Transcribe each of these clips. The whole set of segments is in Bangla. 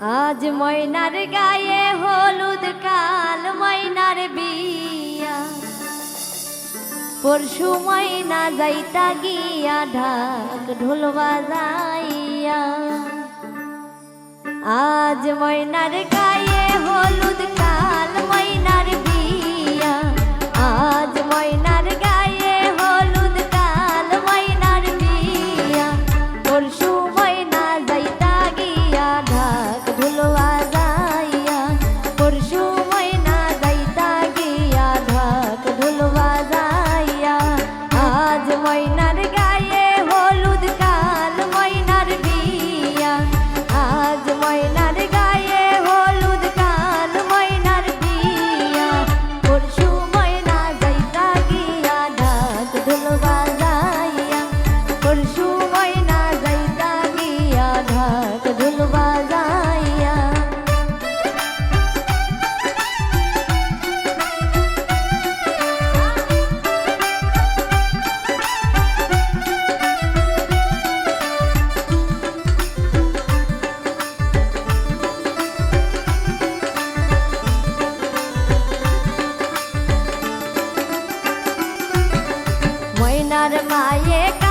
আজ ময়নার গায়ে হলুদ কাল ময়নার বিয়া। পরশু ময়না যাইতা গিয়া ঢাক ঢোল বাজাইয়া। আজ ময়নার গায়ে হলুদ কাল তোমার মায়ে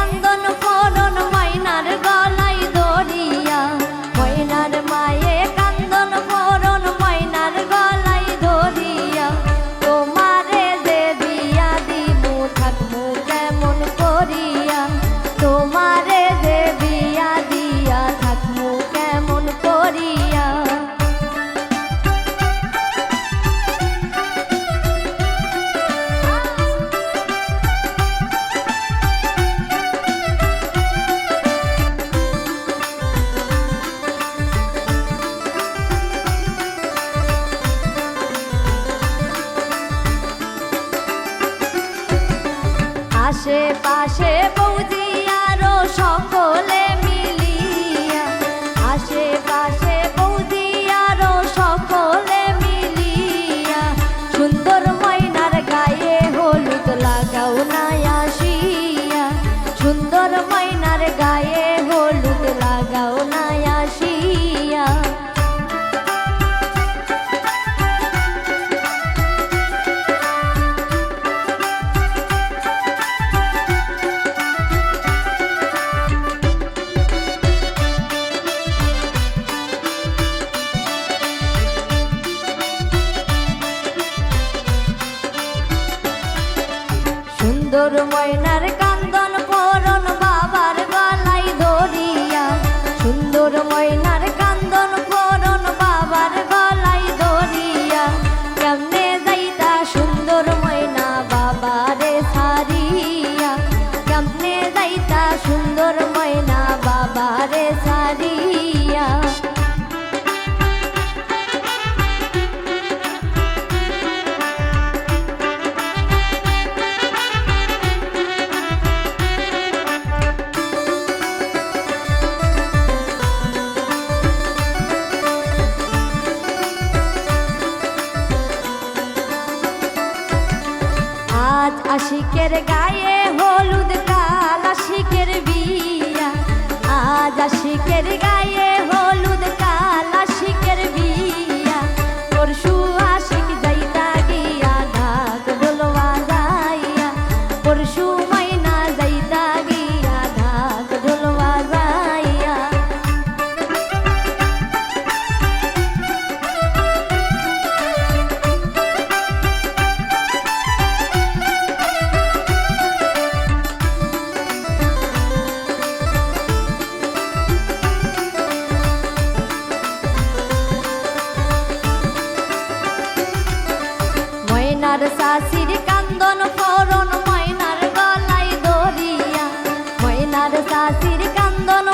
আশেপাশে বৌজি আরও সকলে সুন্দর ময়নার কা আশিকের গায়ে হলুদ কাল আশিকের বিয়া। আজ আশিকের গায়ে আমার শাশির কান্দন করণ ময়নার গলায় দরিয়া ময়নার শাশির কান্দন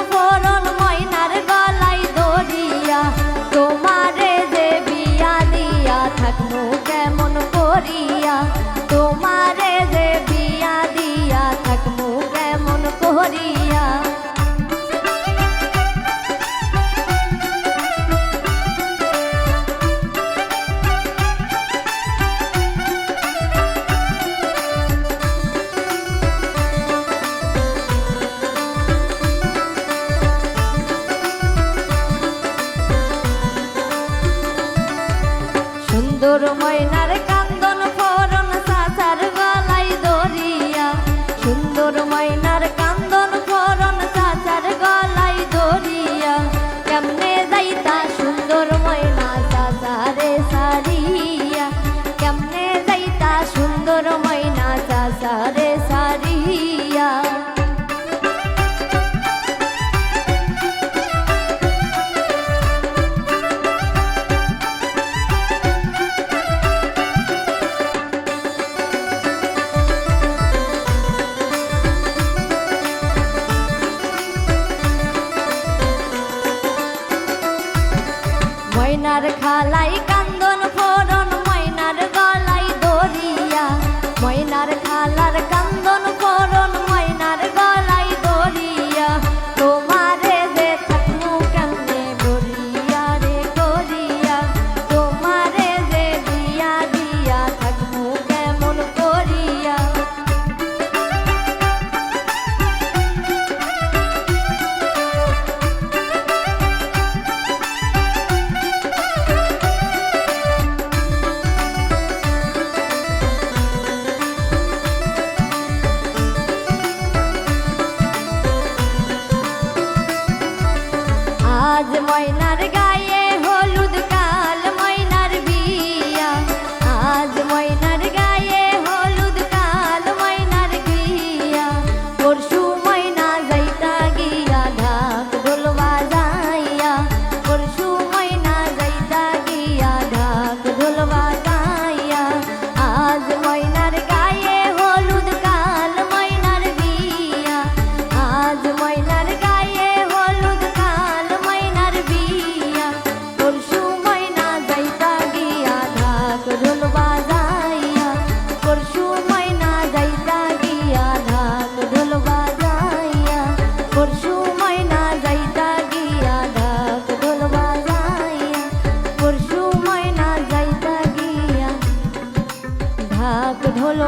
ময়না সাসারে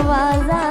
ময়না